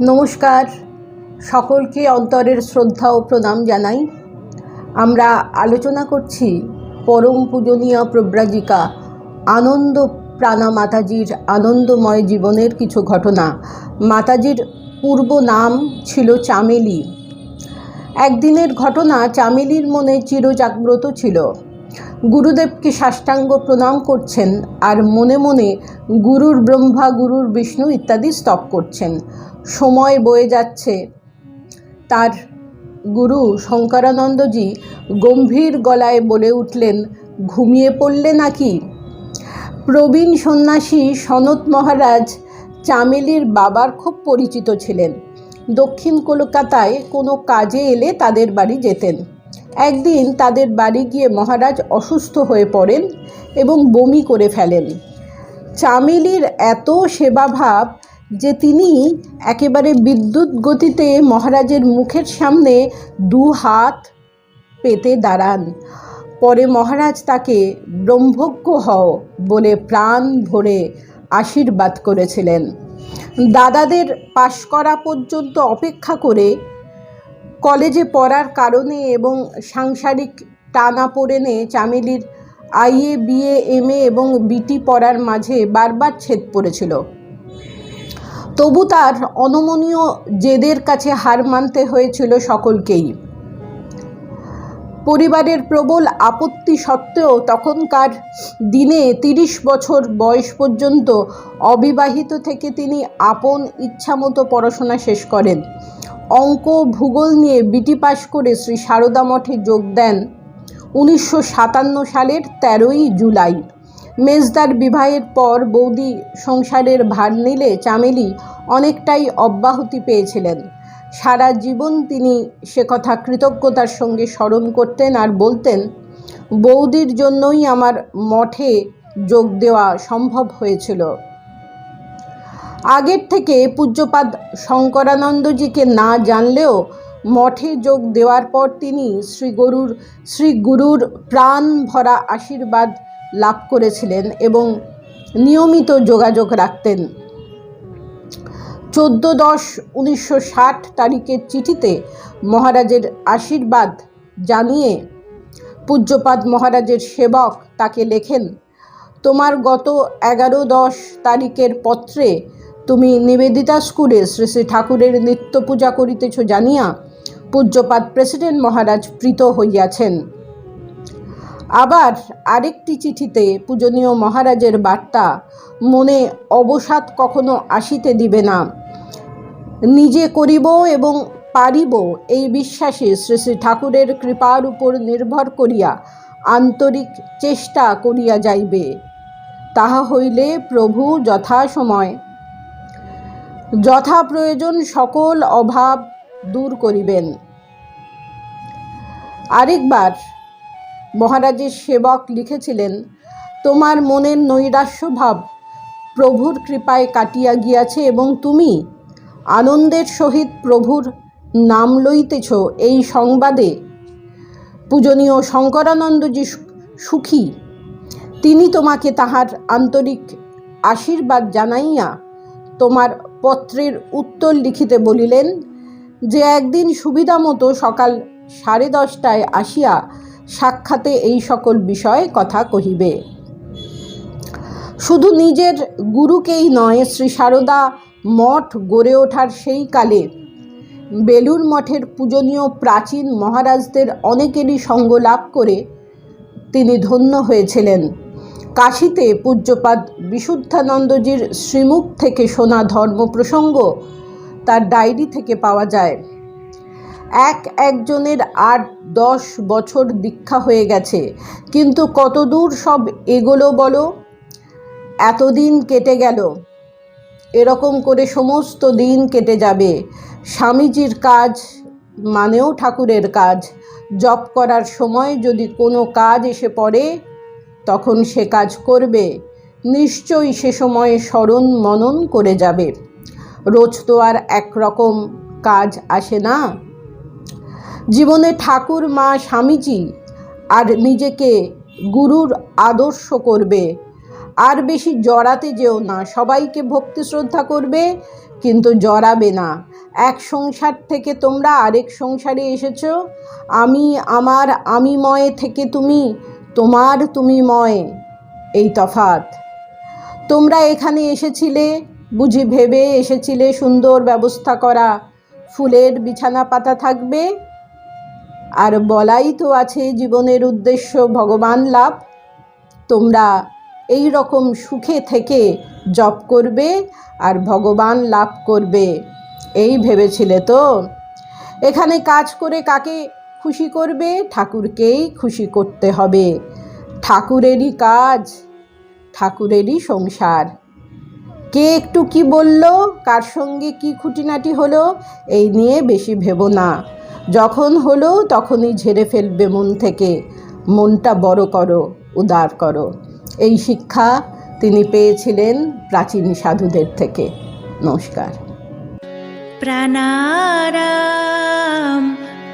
নমস্কার। সকলকে অন্তরের শ্রদ্ধা ও প্রণাম জানাই। আমরা আলোচনা করছি পরম পূজনীয় প্রব্রাজিকা, আনন্দ প্রাণা মাতাজির আনন্দময় জীবনের কিছু ঘটনা। মাতাজির পূর্ব নাম ছিল চামেলি। একদিনের ঘটনা চামেলির মনে চিরজাগ্রত ছিল। গুরুদেবকে সাষ্টাঙ্গ প্রণাম করছেন আর মনে মনে গুরুর ব্রহ্মা, গুরুর বিষ্ণু ইত্যাদি স্তব করছেন। সময় বয়ে যাচ্ছে। তার গুরু শঙ্করানন্দজি গম্ভীর গলায় বলে উঠলেন, ঘুমিয়ে পড়লে নাকি? প্রবীণ সন্ন্যাসী সনত মহারাজ চামেলির বাবার খুব পরিচিত ছিলেন। দক্ষিণ কলকাতায় কোনো কাজে এলে তাদের বাড়ি যেতেন। একদিন তাদের বাড়ি গিয়ে মহারাজ অসুস্থ হয়ে পড়েন এবং বমি করে ফেলেন। চামেলির এত সেবাভাব যে তিনি একেবারে বিদ্যুৎ গতিতে মহারাজের মুখের সামনে দু হাত পেতে দাঁড়ান। পরে মহারাজ তাকে, ব্রহ্মজ্ঞ হও বলে প্রাণ ভরে আশীর্বাদ করেছিলেন। দাদাদের পাশ করা পর্যন্ত অপেক্ষা করে কলেজে পড়ার কারণে এবং সাংসারিক টানা পড়েনে চামেলির আইএ, বিএ এম এবং বিটি পড়ার মাঝে বারবার ছেদ পড়েছিল। তবু তার অনমনীয় জেদের কাছে হার মানতে হয়েছিল সকলকেই। পরিবারের প্রবল আপত্তি সত্ত্বেও তখনকার দিনে তিরিশ বছর বয়স পর্যন্ত অবিবাহিত থেকে তিনি আপন ইচ্ছামতো পড়াশোনা শেষ করেন। অঙ্ক, ভূগোল নিয়ে বিটি পাশ করে শ্রী সারদা মঠে যোগ দেন উনিশশো সাতান্ন সালের তেরোই জুলাই। মেজদার বিবাহের পর বৌদি সংসারের ভার নিলে চামেলি অনেকটাই অব্যাহতি পেয়েছিলেন। সারা জীবন তিনি সে কথা কৃতজ্ঞতার সঙ্গে স্মরণ করতেন আর বলতেন, বৌদির জন্যই আমার মঠে যোগ দেওয়া সম্ভব হয়েছিল। আগের থেকে পূজ্যপাদ শঙ্করানন্দজিকে না জানলেও মঠে যোগ দেওয়ার পর তিনি শ্রী গরুর শ্রী গুরুর প্রাণ ভরা আশীর্বাদ লাভ করেছিলেন এবং নিয়মিত যোগাযোগ রাখতেন। চোদ্দ দশ উনিশশো ষাট তারিখের চিঠিতে মহারাজের আশীর্বাদ জানিয়ে পূজ্যপাদ মহারাজের সেবক তাকে লেখেন, তোমার গত এগারো দশ তারিখের পত্রে তুমি নিবেদিতা স্কুলে শ্রী শ্রী ঠাকুরের নিত্য পূজা করিতেছ জানিয়া পূজ্যপাত প্রেসিডেন্ট মহারাজ প্রীত হইয়াছেন। আবার আরেকটি চিঠিতে পূজনীয় মহারাজের বার্তা মনে অবসাদ কখনো আসিতে দিবে না। নিজে করিব এবং পারিব এই বিশ্বাসে শ্রী শ্রী ঠাকুরের কৃপার উপর নির্ভর করিয়া আন্তরিক চেষ্টা করিয়া যাইবে। তাহা হইলে প্রভু যথাসময় যথা প্রয়োজন সকল অভাব দূর করিবেন। আরেকবার মহারাজের সেবক লিখেছিলেন, তোমার মনের নৈরাশ্য ভাব প্রভুর কৃপায় কাটিয়া গিয়াছে এবং তুমি আনন্দের সহিত প্রভুর নাম লইতেছ। এই সংবাদে পূজনীয় শঙ্করানন্দজি সুখী। তিনি তোমাকে তাহার আন্তরিক আশীর্বাদ জানাইয়া তোমার পত্রের উত্তর লিখিতে বলিলেন, যে একদিন সুবিধা মতো সকাল সাড়ে দশটায় আসিয়া সাক্ষাতে এই সকল বিষয়ে কথা কহিবে। শুধু নিজের গুরুকেই নয়, শ্রী সারদা মঠ গড়ে ওঠার সেই কালে বেলুর মঠের পূজনীয় প্রাচীন মহারাজদের অনেকেরই সঙ্গ লাভ করে তিনি ধন্য হয়েছিলেন। কাশীতে পূজ্যপাদ বিশুদ্ধানন্দজির শ্রীমুখ থেকে শোনা ধর্ম প্রসঙ্গ তার ডায়েরি থেকে পাওয়া যায়। এক একজনের আট দশ বছর দীক্ষা হয়ে গেছে। কিন্তু কতদূর সব এগোলো বলো? এতদিন কেটে গেল। এরকম করে সমস্ত দিন কেটে যাবে। স্বামীজির কাজ মানেও ঠাকুরের কাজ। জপ করার সময় যদি কোনো কাজ এসে পড়ে তখন সে কাজ করবে। নিশ্চয়ই সে সময়ে স্মরণ মনন করে যাবে। রোজ তো আর একরকম কাজ আসে না। জীবনে ঠাকুর, মা, স্বামীজি আর নিজেকে গুরুর আদর্শ করবে। আর বেশি জড়াতে যেও না, সবাইকে ভক্তি শ্রদ্ধা করবে, কিন্তু জড়াবে না। এক সংসার থেকে তোমরা আরেক সংসারে এসেছ। আমি, আমার, আমিময় থেকে তুমি তোমার তুমি ময় এই তফাত তোমরা এখানে এসেছিলে, বুঝি ভেবে এসেছিলে সুন্দর ব্যবস্থা করা। ফুলের বিছানা পাতা থাকবে। আর বলাই তো আছে জীবনের উদ্দেশ্য ভগবান লাভ। তোমরা এই রকম সুখে থেকে জপ করবে আর ভগবান লাভ করবে, এই ভেবেছিলে তো? এখানে কাজ করে কাকে খুশি করবে, ঠাকুরকেই খুশি করতে হবে। ঠাকুরেরই কাজ, ঠাকুরেরই সংসার। কে একটু কি বলল, কার সঙ্গে কি খুঁটিনাটি হলো, এই নিয়ে বেশি ভেবো না। যখন হলো, তখনই ঝেড়ে ফেলবে মন থেকে। মনটা বড় করো, উদার করো। এই শিক্ষা তিনি পেয়েছিলেন প্রাচীন সাধুদের থেকে। নমস্কার।